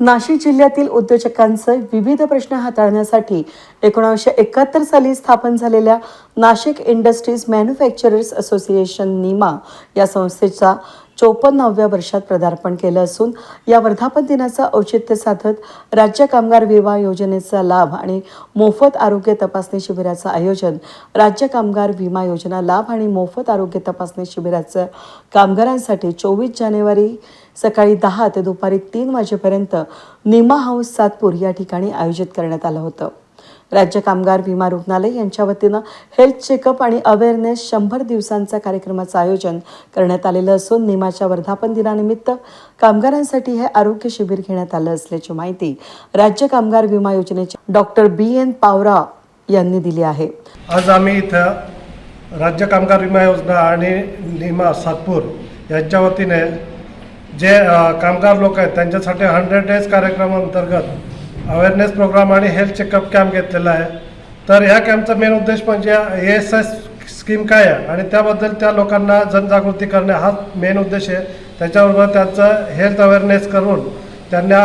नाशिक जिल्ह्यातील उद्योजकांचे विविध प्रश्न हाताळण्यासाठी एकोणीसशे एकाहत्तर साली स्थापन झालेल्या Nashik industries manufacturers association Nima या संस्थेचा चोपन्नाव्या वर्षात पदार्पण केलं असून या वर्धापन दिनाचं औचित्य साधत राज्य कामगार विमा योजनेचा लाभ आणि मोफत आरोग्य तपासणी शिबिराचं आयोजन राज्य कामगार विमा योजना लाभ आणि मोफत आरोग्य तपासणी शिबिराचं कामगारांसाठी चोवीस जानेवारी सकाळी दहा ते दुपारी तीन वाजेपर्यंत निमा हाऊस सातपूर या ठिकाणी आयोजित करण्यात आलं होतं. राज्य कामगार विमा रुग्णालय यांच्या वतीनं हेल्थ चेकअप आणि अवेअरनेस शंभर दिवसांचा कार्यक्रमाचं आयोजन करण्यात आलेलं असून निमाच्या वर्धापन दिनानिमित्त कामगारांसाठी हे आरोग्य शिबिर घेण्यात आलं असल्याची माहिती राज्य कामगार विमा योजनेचे डॉक्टर बी एन पावरा यांनी दिली आहे. आज आम्ही इथं राज्य कामगार विमा योजना आणि निमा सातपूर यांच्या वतीने जे कामगार लोक आहेत त्यांच्यासाठी हंड्रेड डेज कार्यक्रमाअंतर्गत अवेअरनेस प्रोग्राम आणि हेल्थ चेकअप कॅम्प घेतलेला आहे. तर ह्या कॅम्पचा मेन उद्देश म्हणजे ए एस एस स्कीम काय आहे? आणि त्याबद्दल त्या लोकांना जनजागृती करणे हा मेन उद्देश आहे. त्याच्याबरोबर त्यांचं हेल्थ अवेअरनेस करून त्यांना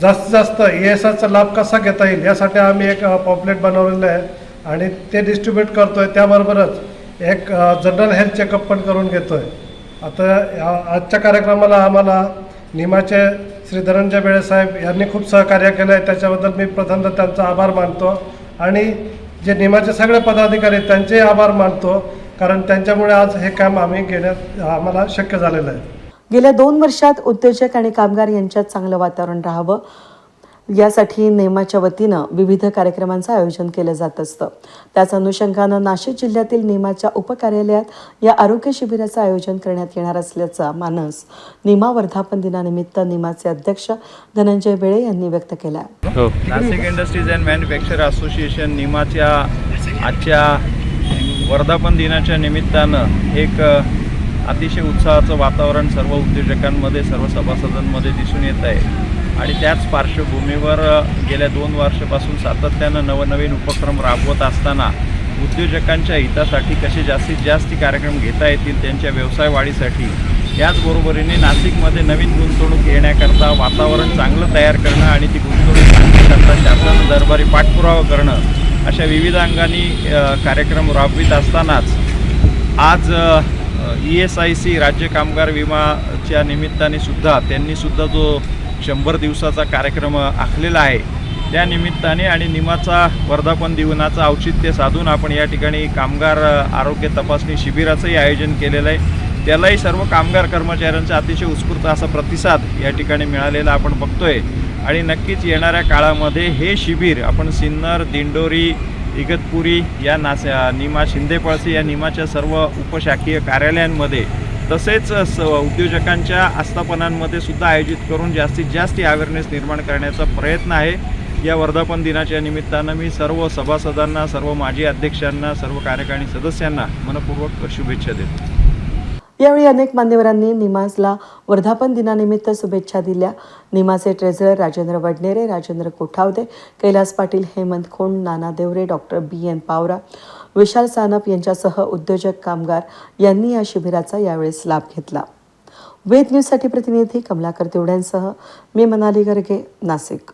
जास्तीत जास्त ई एस आयचा लाभ कसा घेता येईल यासाठी आम्ही एक पॉम्पलेट बनवलेलं आहे. आणि ते डिस्ट्रीब्यूट करतो आहे त्याबरोबरच एक जनरल हेल्थ चेकअप पण करून घेतो आहे आता आजच्या कार्यक्रमाला आम्हाला निमाचे श्री धनंजय बेळे साहेब यांनी खूप सहकार्य केलं आहे त्याच्याबद्दल मी प्रथमतः त्यांचा आभार मानतो. आणि जे निमाचे सगळे पदाधिकारी आहेत त्यांचेही आभार मानतो. कारण त्यांच्यामुळे आज हे काम आम्ही घेण्यात आम्हाला शक्य झालेलं आहे. गेल्या दोन वर्षात उद्योजक आणि कामगार यांच्यात चांगलं वातावरण राहावं. यासाठी नेमाच्या वतीनं विविध कार्यक्रमांचं आयोजन केलं जात असतं. त्याच अनुषंगानं नाशिक जिल्ह्यातील नेमाच्या उपकार्यालयात या आरोग्य शिबिराचं आयोजन करण्यात येणार असल्याचा मानस निमा वर्धापन दिनानिमित्त निमाचे अध्यक्ष धनंजय बेळे यांनी व्यक्त केला आहे हो. Nashik industries and manufacture association निमाच्या आजच्या वर्धापन दिनाच्या निमित्तानं एक अतिशय उत्साहाचं वातावरण सर्व उद्योजकांमध्ये सर्व सभासदांमध्ये दिसून येत आहे. आणि त्याच पार्श्वभूमीवर गेल्या दोन वर्षापासून सातत्यानं नवनवीन उपक्रम राबवत असताना उद्योजकांच्या हितासाठी कसे जास्तीत जास्त कार्यक्रम घेता येतील त्यांच्या व्यवसाय वाढीसाठी याचबरोबरीने नाशिकमध्ये नवीन गुंतवणूक येण्याकरता वातावरण चांगलं तयार करणं आणि ती गुंतवणूक आणण्याकरता शासन दरबारी पाठपुरावा करणं अशा विविध अंगांनी कार्यक्रम राबवित असतानाच आज ई एस आय सी राज्य कामगार विमाच्या निमित्ताने सुद्धा त्यांनीसुद्धा जो शंभर दिवसाचा कार्यक्रम आखलेला आहे. त्या निमित्ताने आणि निमाचा वर्धापन दिवनाचं औचित्य साधून आपण या ठिकाणी कामगार आरोग्य तपासणी शिबिराचंही आयोजन केलेलं आहे. त्यालाही सर्व कामगार कर्मचाऱ्यांचा अतिशय उत्स्फूर्त असा प्रतिसाद या ठिकाणी मिळालेला आपण बघतोय. आणि नक्कीच येणाऱ्या काळामध्ये हे शिबिर आपण सिन्नर दिंडोरी इगतपुरी या नास निमा शिंदेपळसी या निमाच्या सर्व उपशाखीय कार्यालयांमध्ये तसेच स उद्योजकांच्या आस्थापनांमध्ये सुद्धा आयोजित करून जास्तीत जास्त अवेअरनेस निर्माण करण्याचा प्रयत्न आहे. या वर्धापन दिनाच्या निमित्तानं मी सर्व सभासदांना सर्व माजी अध्यक्षांना सर्व कार्यकारिणी सदस्यांना मनपूर्वक शुभेच्छा देतो. यावेळी अनेक मान्यवरांनी निमाजला वर्धापन दिनानिमित्त शुभेच्छा दिल्या. निमाचे treasurer Rajendra Wadnere Rajendra Kothawade Kailas Patil Hemant Khond Nana Deore doctor B N Pawara Vishal Sanap यांच्यासह उद्योजक कामगार यांनी या शिबिराचा यावेळेस लाभ घेतला. वेद न्यूजसाठी प्रतिनिधी कमलाकर तेवड्यांसह मी मनाली गर्गे नाशिक.